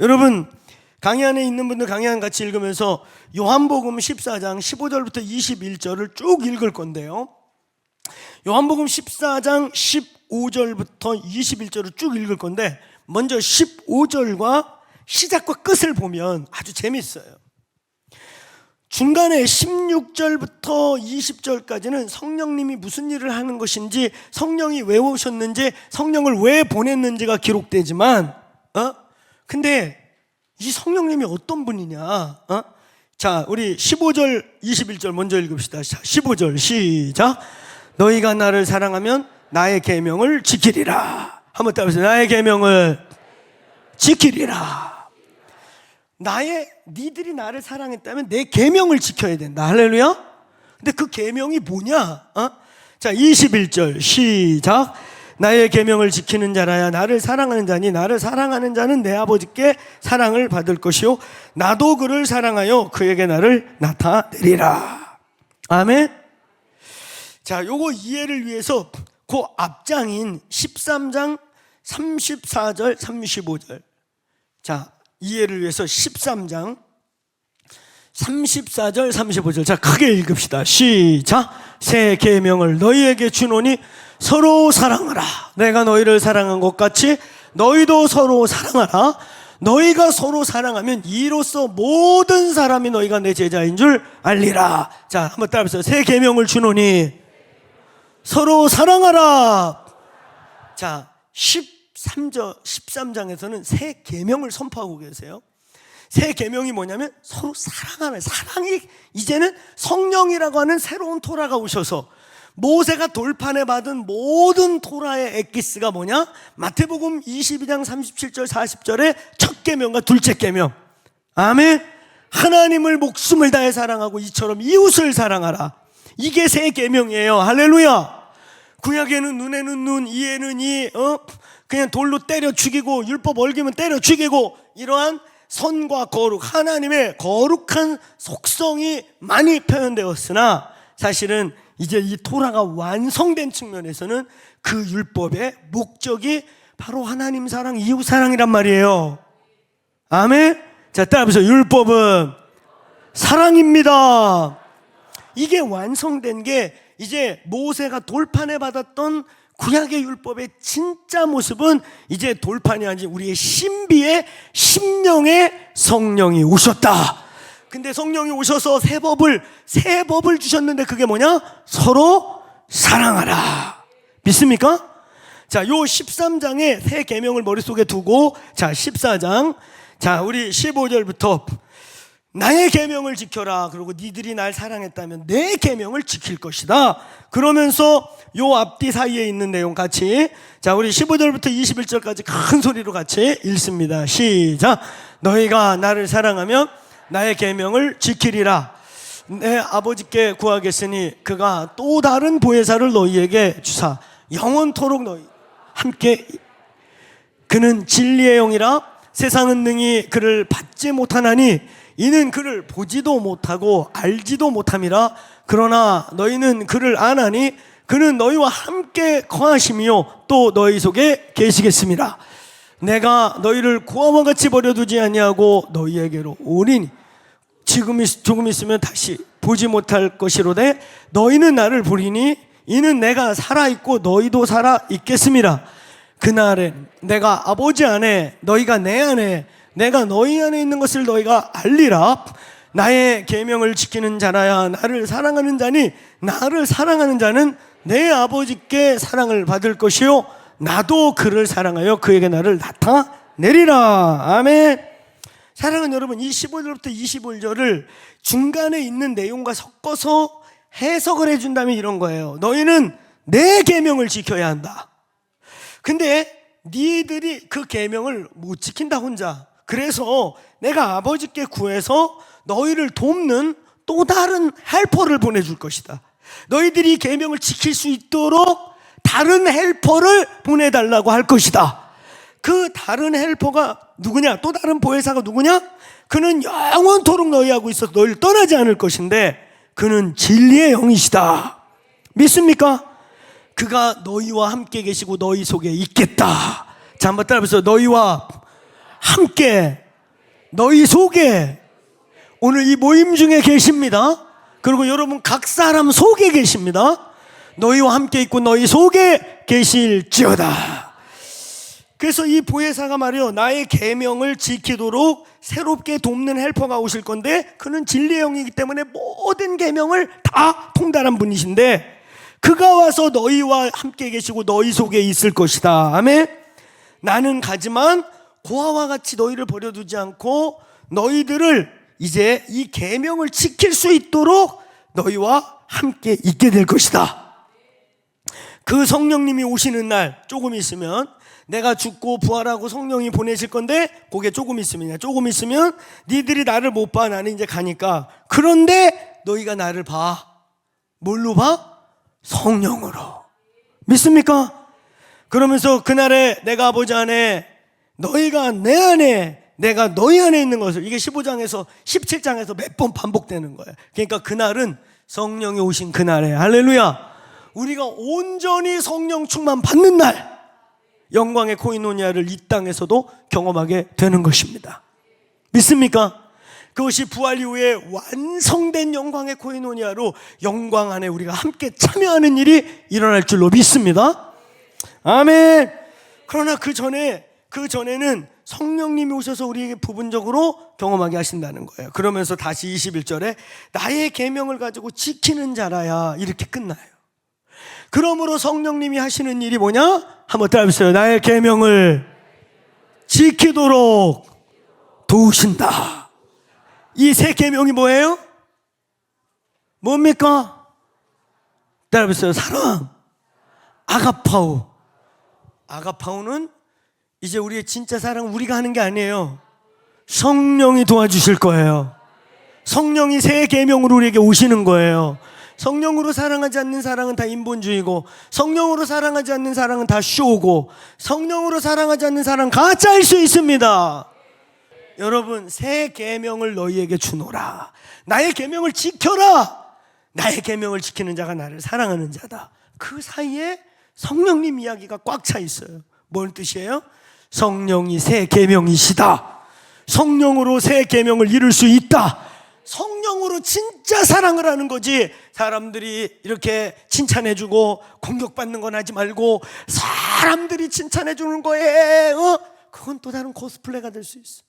여러분 강의 안에 있는 분들 강의 안 같이 읽으면서 요한복음 14장 15절부터 21절을 쭉 읽을 건데요. 요한복음 14장 15절부터 21절을 쭉 읽을 건데 먼저 15절과 시작과 끝을 보면 아주 재밌어요. 중간에 16절부터 20절까지는 성령님이 무슨 일을 하는 것인지 성령이 왜 오셨는지 성령을 왜 보냈는지가 기록되지만 어? 근데 이 성령님이 어떤 분이냐? 어? 자, 우리 15절, 21절 먼저 읽읍시다. 자, 15절 시작. 너희가 나를 사랑하면 나의 계명을 지키리라. 한번 따라서 나의 계명을 지키리라. 나의 니들이 나를 사랑했다면 내 계명을 지켜야 된다. 할렐루야. 근데 그 계명이 뭐냐? 어? 자, 21절 시작. 나의 계명을 지키는 자라야 나를 사랑하는 자니 나를 사랑하는 자는 내 아버지께 사랑을 받을 것이요 나도 그를 사랑하여 그에게 나를 나타내리라. 아멘. 자, 요거 이해를 위해서 그 앞장인 13장 34절 35절. 자, 이해를 위해서 13장 34절 35절 자 크게 읽읍시다 시작 새 계명을 너희에게 주노니 서로 사랑하라. 내가 너희를 사랑한 것 같이 너희도 서로 사랑하라. 너희가 서로 사랑하면 이로써 모든 사람이 너희가 내 제자인 줄 알리라. 자 한번 따라해보세요 새 계명을 주노니. 서로 사랑하라. 자 13절 13장에서는 새 계명을 선포하고 계세요. 새 계명이 뭐냐면 서로 사랑하는 사랑이 이제는 성령이라고 하는 새로운 토라가 오셔서 모세가 돌판에 받은 모든 토라의 엑기스가 뭐냐? 마태복음 22장 37절 40절의 첫 계명과 둘째 계명. 아멘. 하나님을 목숨을 다해 사랑하고 이처럼 이웃을 사랑하라. 이게 새 계명이에요. 할렐루야. 구약에는 눈에는 눈, 이에는 이, 어? 그냥 돌로 때려 죽이고 율법 얼기면 때려 죽이고 이러한 선과 거룩, 하나님의 거룩한 속성이 많이 표현되었으나 사실은 이제 이 토라가 완성된 측면에서는 그 율법의 목적이 바로 하나님 사랑, 이웃 사랑이란 말이에요. 아멘? 자, 따라해보세요. 율법은 사랑입니다. 이게 완성된 게 이제 모세가 돌판에 받았던 구약의 율법의 진짜 모습은 이제 돌판이 아닌 우리의 신비의 심령의 성령이 오셨다. 근데 성령이 오셔서 새 법을 새 법을 주셨는데 그게 뭐냐? 서로 사랑하라. 믿습니까? 자, 요 13장의 새 계명을 머릿속에 두고 자, 14장 자, 우리 15절부터 나의 계명을 지켜라. 그리고 니들이 날 사랑했다면 내 계명을 지킬 것이다. 그러면서 요 앞뒤 사이에 있는 내용 같이 자, 우리 15절부터 21절까지 큰 소리로 같이 읽습니다. 시작. 너희가 나를 사랑하면 나의 계명을 지키리라. 내 아버지께 구하겠으니 그가 또 다른 보혜사를 너희에게 주사 영원토록 너희 함께 그는 진리의 영이라 세상은 능히 그를 받지 못하나니 이는 그를 보지도 못하고 알지도 못함이라 그러나 너희는 그를 아나니 그는 너희와 함께 거하심이요 또 너희 속에 계시겠습니다 내가 너희를 구함과 같이 버려두지 아니하고 너희에게로 오리니 지금 있- 조금 있으면 다시 보지 못할 것이로되 너희는 나를 보리니 이는 내가 살아 있고 너희도 살아 있겠습니다. 그날엔 내가 아버지 안에 너희가 내 안에 내가 너희 안에 있는 것을 너희가 알리라. 나의 계명을 지키는 자라야 나를 사랑하는 자니 나를 사랑하는 자는 내 아버지께 사랑을 받을 것이요 나도 그를 사랑하여 그에게 나를 나타내리라. 아멘. 사랑하는 여러분, 이 15절부터 25절을 중간에 있는 내용과 섞어서 해석을 해준다면 이런 거예요. 너희는 내 계명을 지켜야 한다. 근데 니들이 그 계명을 못 지킨다 혼자. 그래서 내가 아버지께 구해서 너희를 돕는 또 다른 헬퍼를 보내줄 것이다. 너희들이 계명을 지킬 수 있도록 다른 헬퍼를 보내달라고 할 것이다. 그 다른 헬퍼가 누구냐? 또 다른 보혜사가 누구냐? 그는 영원토록 너희하고 있어서 너희를 떠나지 않을 것인데 그는 진리의 영이시다. 믿습니까? 그가 너희와 함께 계시고 너희 속에 있겠다. 자, 한번 따라해보세요. 너희와 함께 너희 속에 오늘 이 모임 중에 계십니다. 그리고 여러분 각 사람 속에 계십니다. 너희와 함께 있고 너희 속에 계실지어다. 그래서 이 보혜사가 말이요 나의 계명을 지키도록 새롭게 돕는 헬퍼가 오실 건데 그는 진리의 영이기 때문에 모든 계명을 다 통달한 분이신데 그가 와서 너희와 함께 계시고 너희 속에 있을 것이다. 아멘. 나는 가지만 고아와 같이 너희를 버려두지 않고 너희들을 이제 이 계명을 지킬 수 있도록 너희와 함께 있게 될 것이다. 그 성령님이 오시는 날 조금 있으면 내가 죽고 부활하고 성령이 보내실 건데 그게 조금 있으면 조금 있으면 니들이 나를 못 봐 나는 이제 가니까 그런데 너희가 나를 봐 뭘로 봐? 성령으로 믿습니까? 그러면서 그날에 내가 아버지 안에 너희가 내 안에 내가 너희 안에 있는 것을 이게 15장에서 17장에서 몇 번 반복되는 거예요. 그러니까 그날은 성령이 오신 그날에 할렐루야. 우리가 온전히 성령 충만 받는 날 영광의 코이노니아를 이 땅에서도 경험하게 되는 것입니다. 믿습니까? 그것이 부활 이후에 완성된 영광의 코이노니아로 영광 안에 우리가 함께 참여하는 일이 일어날 줄로 믿습니다. 아멘. 그러나 그 전에 그 전에는 성령님이 오셔서 우리에게 부분적으로 경험하게 하신다는 거예요. 그러면서 다시 21절에 나의 계명을 가지고 지키는 자라야 이렇게 끝나요. 그러므로 성령님이 하시는 일이 뭐냐? 한번 따라해보세요. 나의 계명을 지키도록 도우신다. 이 세 계명이 뭐예요? 뭡니까? 따라해보세요. 사랑, 아가파우. 아가파우는 이제 우리의 진짜 사랑은 우리가 하는 게 아니에요. 성령이 도와주실 거예요. 성령이 새 계명으로 우리에게 오시는 거예요. 성령으로 사랑하지 않는 사랑은 다 인본주의고 성령으로 사랑하지 않는 사랑은 다 쇼고 성령으로 사랑하지 않는 사랑은 가짜일 수 있습니다. 여러분 새 계명을 너희에게 주노라. 나의 계명을 지켜라. 나의 계명을 지키는 자가 나를 사랑하는 자다. 그 사이에 성령님 이야기가 꽉 차 있어요. 뭔 뜻이에요? 성령이 새 계명이시다. 성령으로 새 계명을 이룰 수 있다. 성령으로 진짜 사랑을 하는 거지. 사람들이 이렇게 칭찬해주고 공격받는 건 하지 말고 사람들이 칭찬해주는 거에 어? 그건 또 다른 코스플레이가 될 수 있어.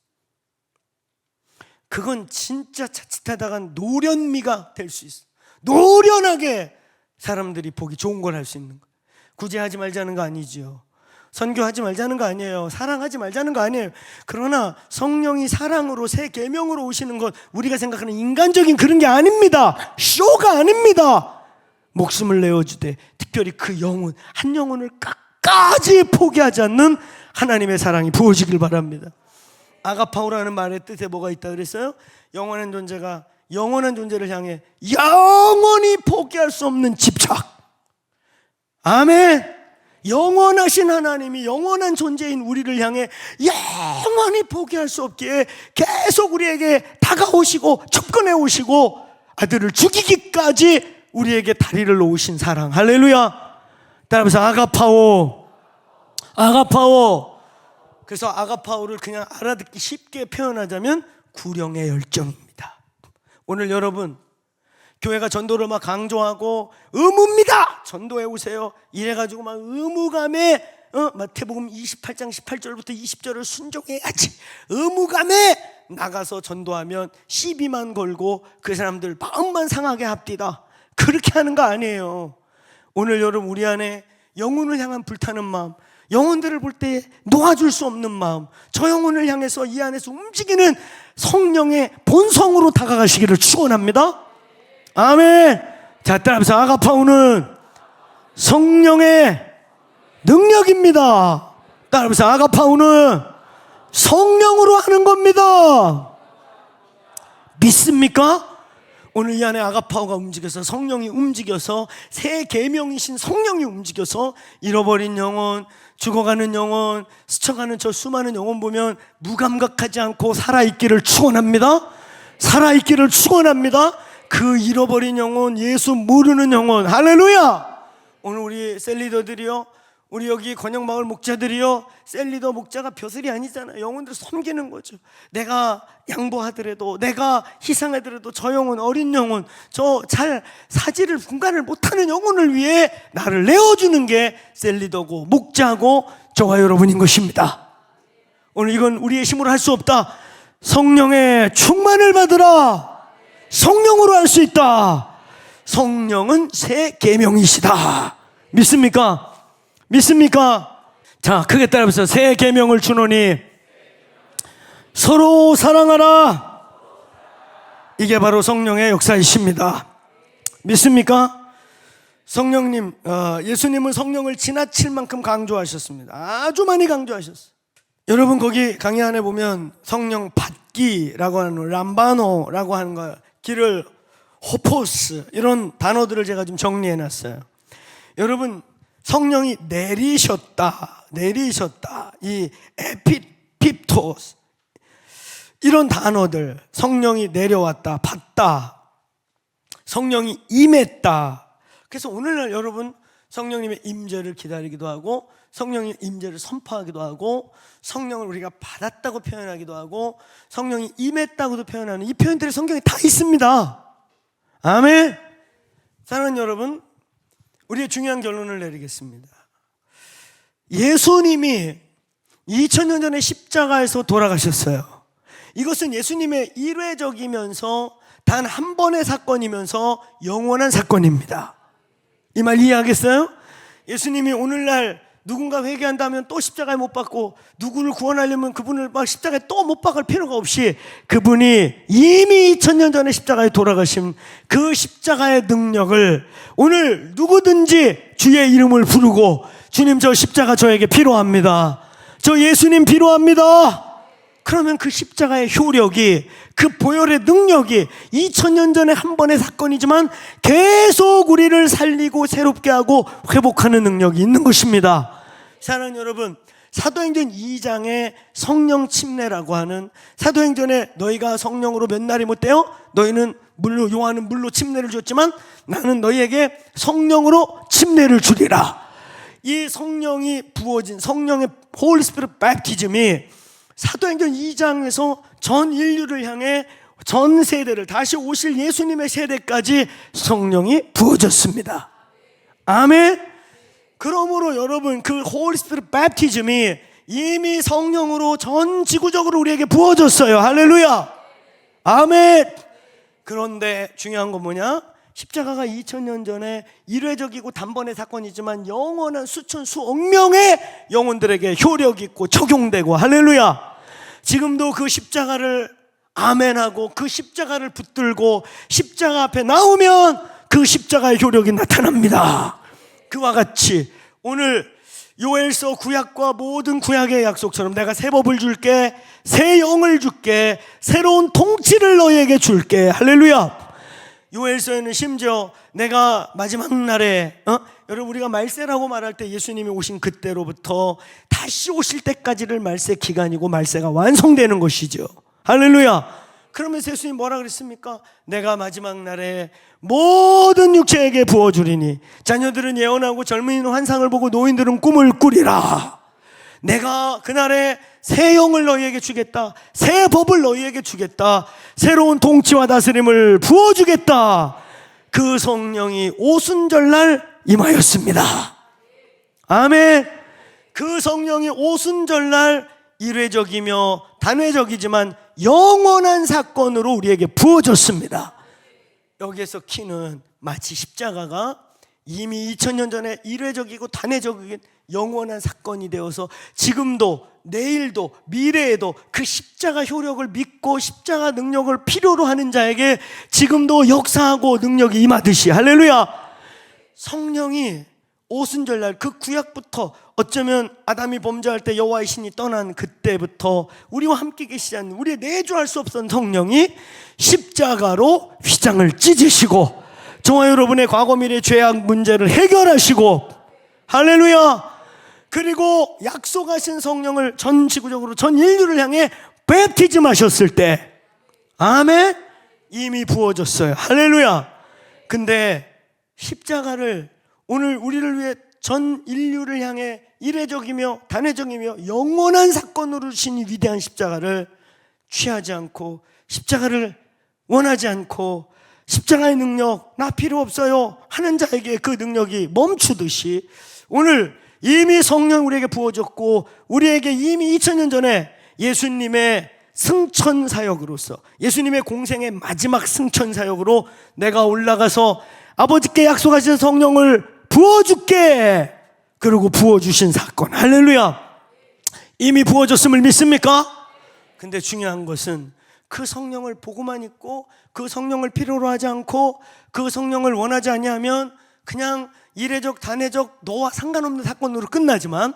그건 진짜 자칫하다가 노련미가 될 수 있어. 노련하게 사람들이 보기 좋은 걸 할 수 있는 거. 굳이 하지 말자는 거 아니죠. 선교하지 말자는 거 아니에요. 사랑하지 말자는 거 아니에요. 그러나 성령이 사랑으로 새 계명으로 오시는 건 우리가 생각하는 인간적인 그런 게 아닙니다. 쇼가 아닙니다. 목숨을 내어 주되 특별히 그 영혼 한 영혼을 끝까지 포기하지 않는 하나님의 사랑이 부어지길 바랍니다. 아가파우라는 말의 뜻에 뭐가 있다 그랬어요? 영원한 존재가 영원한 존재를 향해 영원히 포기할 수 없는 집착. 아멘. 영원하신 하나님이 영원한 존재인 우리를 향해 영원히 포기할 수 없기에 계속 우리에게 다가오시고 접근해 오시고 아들을 죽이기까지 우리에게 다리를 놓으신 사랑. 할렐루야. 따라서 아가파오. 아가파오. 그래서 아가파오를 그냥 알아듣기 쉽게 표현하자면 구령의 열정입니다. 오늘 여러분 교회가 전도를 막 강조하고 의무입니다. 전도해 오세요. 이래 가지고 막 의무감에 어, 마태복음 28장 18절부터 20절을 순종해야지. 의무감에 나가서 전도하면 시비만 걸고 그 사람들 마음만 상하게 합디다. 그렇게 하는 거 아니에요. 오늘 여러분 우리 안에 영혼을 향한 불타는 마음, 영혼들을 볼 때 놓아줄 수 없는 마음, 저 영혼을 향해서 이 안에서 움직이는 성령의 본성으로 다가가시기를 축원합니다. 아멘. 자, 따라하면서 아가파우는 성령의 능력입니다. 따라하면서 아가파우는 성령으로 하는 겁니다. 믿습니까? 오늘 이 안에 아가파오가 움직여서 성령이 움직여서 새 계명이신 성령이 움직여서 잃어버린 영혼, 죽어가는 영혼, 스쳐가는 저 수많은 영혼 보면 무감각하지 않고 살아있기를 축원합니다. 살아있기를 축원합니다. 그 잃어버린 영혼, 예수 모르는 영혼, 할렐루야! 오늘 우리 셀리더들이요, 우리 여기 권영마을 목자들이요 셀리더 목자가 벼슬이 아니잖아요. 영혼들 섬기는 거죠. 내가 양보하더라도 내가 희생하더라도 저 영혼 어린 영혼 저 잘 사지를 분간을 못하는 영혼을 위해 나를 내어주는 게 셀리더고 목자고 저와 여러분인 것입니다. 오늘 이건 우리의 힘으로 할 수 없다. 성령의 충만을 받으라 성령으로 할 수 있다 성령은 새 계명이시다 믿습니까? 믿습니까? 자, 크게 따라해보세요. 새 계명을 주노니 서로 사랑하라. 이게 바로 성령의 역사이십니다. 믿습니까? 성령님, 어, 예수님은 성령을 지나칠 만큼 강조하셨습니다. 아주 많이 강조하셨어요. 여러분 거기 강의 안에 보면 성령 받기라고 하는 거, 람바노라고 하는 거, 길을 호포스 이런 단어들을 제가 좀 정리해 놨어요. 여러분 성령이 내리셨다, 내리셨다. 이 에피핍토스 이런 단어들 성령이 내려왔다, 받다. 성령이 임했다. 그래서 오늘날 여러분 성령님의 임재를 기다리기도 하고 성령의 임재를 선포하기도 하고 성령을 우리가 받았다고 표현하기도 하고 성령이 임했다고도 표현하는 이 표현들이 성경에 다 있습니다. 아멘. 사랑하는 여러분, 우리의 중요한 결론을 내리겠습니다. 예수님이 2000년 전에 십자가에서 돌아가셨어요. 이것은 예수님의 일회적이면서 단 한 번의 사건이면서 영원한 사건입니다. 이 말 이해하겠어요? 예수님이 오늘날 누군가 회개한다면 또 십자가에 못 박고 누구를 구원하려면 그분을 막 십자가에 또 못 박을 필요가 없이 그분이 이미 2000년 전에 십자가에 돌아가신 그 십자가의 능력을 오늘 누구든지 주의 이름을 부르고 주님 저 십자가 저에게 필요합니다. 저 예수님 필요합니다. 그러면 그 십자가의 효력이 그 보혈의 능력이 2000년 전에 한 번의 사건이지만 계속 우리를 살리고 새롭게 하고 회복하는 능력이 있는 것입니다. 사랑하는 여러분, 사도행전 2장의 성령 침례라고 하는 사도행전에 너희가 성령으로 몇 날이 못 돼요? 너희는 물로 요한은 물로 침례를 줬지만 나는 너희에게 성령으로 침례를 주리라. 이 성령이 부어진 성령의 홀리 스피릿 백티즘이 사도행전 2장에서 전 인류를 향해 전 세대를 다시 오실 예수님의 세대까지 성령이 부어졌습니다. 아멘. 그러므로 여러분 그 홀리 스피릿 백티즘이 이미 성령으로 전 지구적으로 우리에게 부어졌어요. 할렐루야. 아멘. 그런데 중요한 건 뭐냐? 십자가가 2000년 전에 일회적이고 단번의 사건이지만 영원한 수천 수억 명의 영혼들에게 효력 있고 적용되고 할렐루야. 지금도 그 십자가를 아멘하고 그 십자가를 붙들고 십자가 앞에 나오면 그 십자가의 효력이 나타납니다. 그와 같이 오늘 요엘서 구약과 모든 구약의 약속처럼 내가 새 법을 줄게 새 영을 줄게 새로운 통치를 너희에게 줄게 할렐루야 요엘서에는 심지어 내가 마지막 날에 어? 여러분 우리가 말세라고 말할 때 예수님이 오신 그때로부터 다시 오실 때까지를 말세 기간이고 말세가 완성되는 것이죠 할렐루야 그러면서 예수님 뭐라 그랬습니까? 내가 마지막 날에 모든 육체에게 부어주리니 자녀들은 예언하고 젊은이는 환상을 보고 노인들은 꿈을 꾸리라 내가 그날에 새 영을 너희에게 주겠다. 새 법을 너희에게 주겠다. 새로운 통치와 다스림을 부어주겠다. 그 성령이 오순절날 임하였습니다. 아멘. 그 성령이 오순절날 일회적이며 단회적이지만 영원한 사건으로 우리에게 부어졌습니다. 여기에서 키는 마치 십자가가 이미 2000년 전에 일회적이고 단회적인 영원한 사건이 되어서 지금도 내일도 미래에도 그 십자가 효력을 믿고 십자가 능력을 필요로 하는 자에게 지금도 역사하고 능력이 임하듯이. 할렐루야! 성령이 오순절날 그 구약부터 어쩌면 아담이 범죄할 때 여호와의 신이 떠난 그때부터 우리와 함께 계시지 우리의 내주할 수 없던 성령이 십자가로 휘장을 찢으시고 저와 여러분의 과거 미래 죄악 문제를 해결하시고. 할렐루야 그리고 약속하신 성령을 전 지구적으로 전 인류를 향해 베티즘 하셨을 때 아멘? 이미 부어졌어요. 할렐루야! 근데 십자가를 오늘 우리를 위해 전 인류를 향해 이례적이며 단회적이며 영원한 사건으로 주신 이 위대한 십자가를 취하지 않고 십자가를 원하지 않고 십자가의 능력 나 필요 없어요 하는 자에게 그 능력이 멈추듯이 오늘 이미 성령 우리에게 부어졌고 우리에게 이미 2000년 전에 예수님의 승천 사역으로서 예수님의 공생의 마지막 승천 사역으로 내가 올라가서 아버지께 약속하신 성령을 부어줄게 그리고 부어주신 사건 할렐루야 이미 부어졌음을 믿습니까? 근데 중요한 것은 그 성령을 보고만 있고 그 성령을 필요로 하지 않고 그 성령을 원하지 아니하면 그냥 이례적 단회적 너와 상관없는 사건으로 끝나지만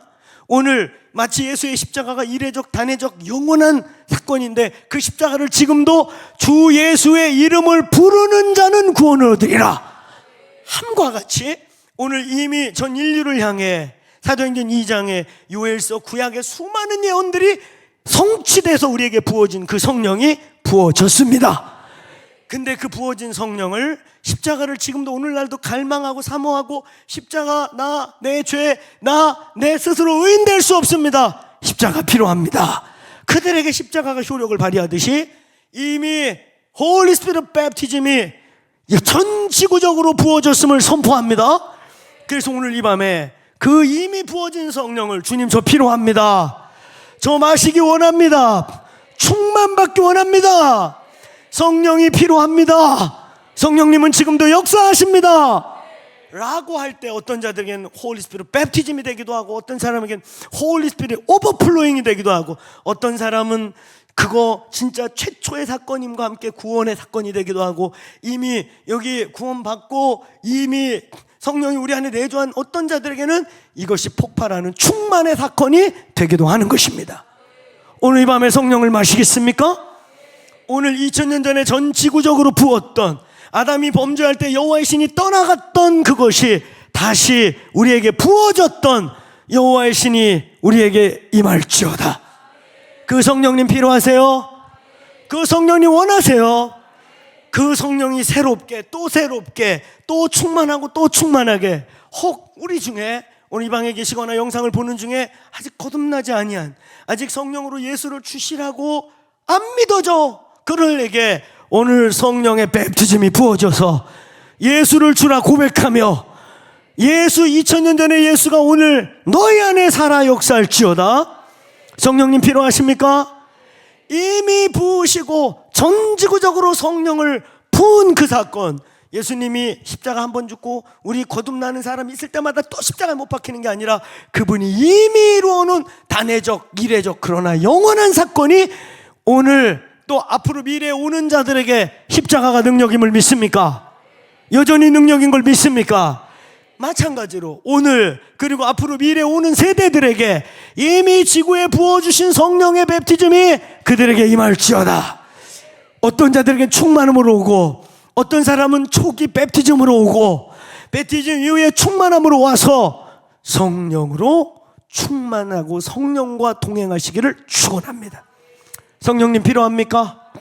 오늘 마치 예수의 십자가가 이례적 단회적 영원한 사건인데 그 십자가를 지금도 주 예수의 이름을 부르는 자는 구원을 얻으리라 함과 같이 오늘 이미 전 인류를 향해 사도행전 2장의 요엘서 구약의 수많은 예언들이 성취돼서 우리에게 부어진 그 성령이 부어졌습니다. 근데 그 부어진 성령을 십자가를 지금도 오늘날도 갈망하고 사모하고 십자가 나 내 죄 나 내 스스로 의인될 수 없습니다. 십자가 필요합니다. 그들에게 십자가가 효력을 발휘하듯이 이미 홀리 스피릿 베프티즘이 전 지구적으로 부어졌음을 선포합니다. 그래서 오늘 이 밤에 그 이미 부어진 성령을 주님 저 필요합니다. 저 마시기 원합니다. 충만받기 원합니다. 성령이 필요합니다. 성령님은 지금도 역사하십니다. 라고 할 때 어떤 자들에게는 홀리 스피릿 베프티즘이 되기도 하고 어떤 사람에게는 홀리 스피릿 오버플로잉이 되기도 하고 어떤 사람은 그거 진짜 최초의 사건임과 함께 구원의 사건이 되기도 하고 이미 여기 구원받고 이미 성령이 우리 안에 내주한 어떤 자들에게는 이것이 폭발하는 충만의 사건이 되기도 하는 것입니다. 오늘 이 밤에 성령을 마시겠습니까? 오늘 2000년 전에 전 지구적으로 부었던 아담이 범죄할 때 여호와의 신이 떠나갔던 그것이 다시 우리에게 부어졌던 여호와의 신이 우리에게 임할지어다. 그 성령님 필요하세요? 그 성령님 원하세요? 그 성령이 새롭게 또 새롭게 또 충만하고 또 충만하게 혹 우리 중에 오늘 이 방에 계시거나 영상을 보는 중에 아직 거듭나지 아니한 아직 성령으로 예수를 주시라고 안 믿어져 그들에게 오늘 성령의 뱀티즘이 부어져서 예수를 주라 고백하며 예수 2000년 전에 예수가 오늘 너희 안에 살아 역사할지어다 성령님 필요하십니까? 이미 부으시고 전 지구적으로 성령을 부은 그 사건 예수님이 십자가 한 번 죽고 우리 거듭나는 사람이 있을 때마다 또 십자가에 못 박히는 게 아니라 그분이 이미 이루어놓은 단회적 이례적 그러나 영원한 사건이 오늘 또 앞으로 미래에 오는 자들에게 십자가가 능력임을 믿습니까? 여전히 능력인 걸 믿습니까? 마찬가지로 오늘 그리고 앞으로 미래 오는 세대들에게 이미 지구에 부어주신 성령의 베프티즘이 그들에게 임할지어다. 어떤 자들에게 충만함으로 오고 어떤 사람은 초기 베프티즘으로 오고 베프티즘 이후에 충만함으로 와서 성령으로 충만하고 성령과 동행하시기를 축원합니다. 성령님 필요합니까?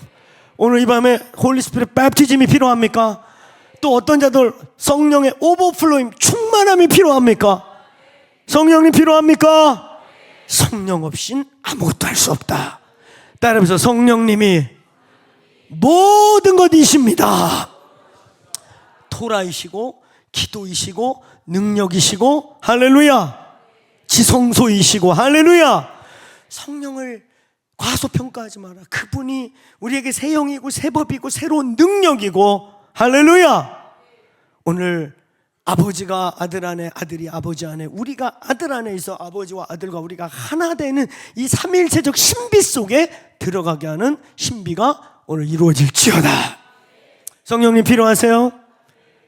오늘 이 밤에 홀리스피릿 베프티즘이 필요합니까? 또 어떤 자들 성령의 오버플로임 충만함이 필요합니까? 성령님 필요합니까? 성령 없인 아무것도 할 수 없다. 따라서 성령님이 모든 것이십니다. 토라이시고 기도이시고 능력이시고 할렐루야 지성소이시고 할렐루야 성령을 과소평가하지 마라. 그분이 우리에게 새 영이고 새 법이고 새로운 능력이고 할렐루야. 오늘 아버지가 아들 안에 아들이 아버지 안에 우리가 아들 안에 있어 아버지와 아들과 우리가 하나 되는 이 삼일체적 신비 속에 들어가게 하는 신비가 오늘 이루어질지어다. 성령님 필요하세요?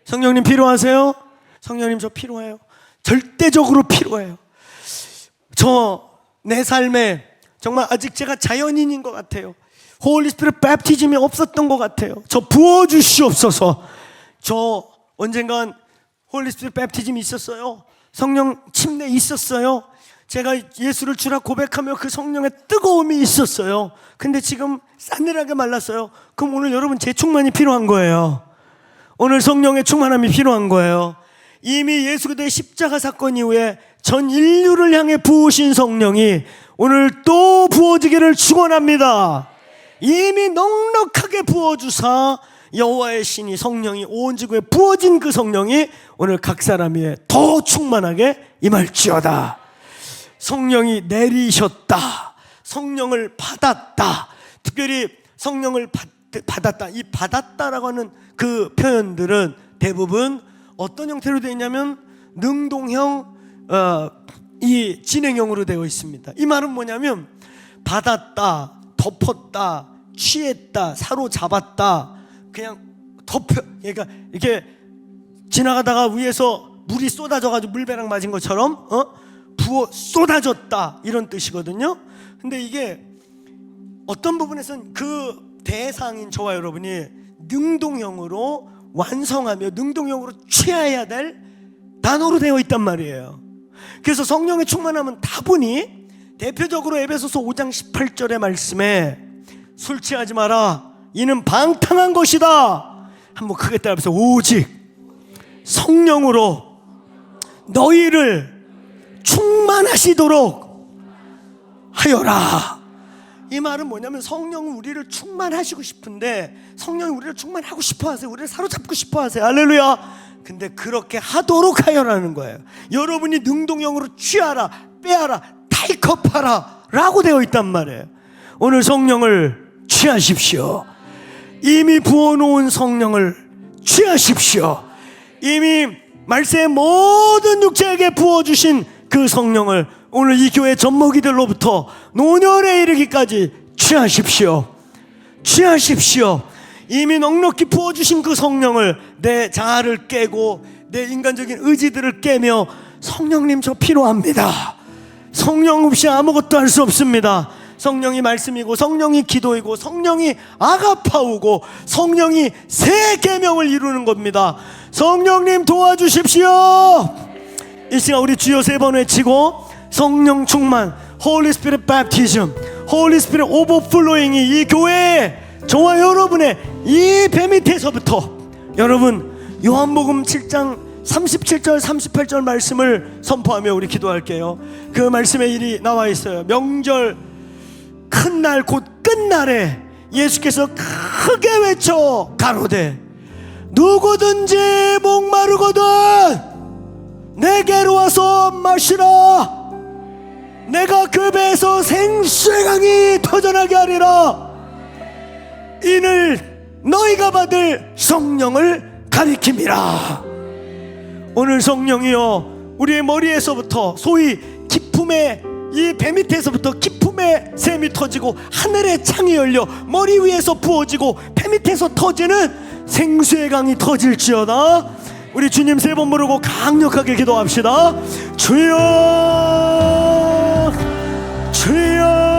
성령님 필요하세요? 성령님 저 필요해요. 절대적으로 필요해요. 저 내 삶에 정말 아직 제가 자연인인 것 같아요. 홀리 스피릿 베프티즘이 없었던 것 같아요. 저 부어 주시옵소서. 저 언젠간 홀리 스피릿 베프티즘이 있었어요. 성령 침례 있었어요. 제가 예수를 주라 고백하며 그 성령의 뜨거움이 있었어요. 근데 지금 싸늘하게 말랐어요. 그럼 오늘 여러분 재충만이 필요한 거예요. 오늘 성령의 충만함이 필요한 거예요. 이미 예수 그리스도의 십자가 사건 이후에 전 인류를 향해 부으신 성령이 오늘 또 부어지기를 축원합니다. 이미 넉넉하게 부어주사 여호와의 신이 성령이 온 지구에 부어진 그 성령이 오늘 각 사람 위에 더 충만하게 임할지어다. 성령이 내리셨다. 성령을 받았다. 특별히 성령을 받, 받았다. 이 받았다라고 하는 그 표현들은 대부분 어떤 형태로 되어 있냐면 능동형 어, 이 진행형으로 되어 있습니다. 이 말은 뭐냐면 받았다, 덮었다, 취했다, 사로잡았다, 그냥 덮여, 그러니까 이렇게 지나가다가 위에서 물이 쏟아져가지고 물배랑 맞은 것처럼 어? 부어 쏟아졌다 이런 뜻이거든요. 근데 이게 어떤 부분에서는 그 대상인 저와 여러분이 능동형으로 완성하며 능동형으로 취해야 될 단어로 되어 있단 말이에요. 그래서 성령의 충만함은 다분히 대표적으로 에베소서 5장 18절의 말씀에 술 취하지 마라. 이는 방탕한 것이다. 한번 크게 따라해서 오직 성령으로 너희를 충만하시도록 하여라. 이 말은 뭐냐면 성령은 우리를 충만하시고 싶은데 성령이 우리를 충만하고 싶어 하세요. 우리를 사로잡고 싶어 하세요. 할렐루야. 근데 그렇게 하도록 하여라는 거예요. 여러분이 능동형으로 취하라, 빼하라, 타이컵하라 라고 되어 있단 말이에요. 오늘 성령을 취하십시오. 이미 부어놓은 성령을 취하십시오. 이미 말세의 모든 육체에게 부어주신 그 성령을 오늘 이 교회 젖먹이들로부터 노년에 이르기까지 취하십시오. 취하십시오. 이미 넉넉히 부어주신 그 성령을 내 자아를 깨고 내 인간적인 의지들을 깨며 성령님 저 필요합니다. 성령 없이 아무것도 할 수 없습니다. 성령이 말씀이고 성령이 기도이고 성령이 아가파우고 성령이 새 계명을 이루는 겁니다. 성령님 도와주십시오. 이 시간 우리 주여 세 번 외치고 성령 충만, Holy Spirit Baptism, Holy Spirit Overflowing이 이 교회에 저와 여러분의 이 배 밑에서부터 여러분 요한복음 7장 37절 38절 말씀을 선포하며 우리 기도할게요. 그 말씀에 일이 나와 있어요. 명절 큰 날 곧 끝날에 예수께서 크게 외쳐 가로되 누구든지 목마르거든 내게로 와서 마시라 내가 그 배에서 생수의 강이 터져나게 하리라 이는 너희가 받을 성령을 가리킵니다. 오늘 성령이요, 우리의 머리에서부터 소위 기품의 이 배 밑에서부터 기품의 샘이 터지고 하늘의 창이 열려 머리 위에서 부어지고 배 밑에서 터지는 생수의 강이 터질지어다. 우리 주님 세 번 부르고 강력하게 기도합시다. 주여, 주여.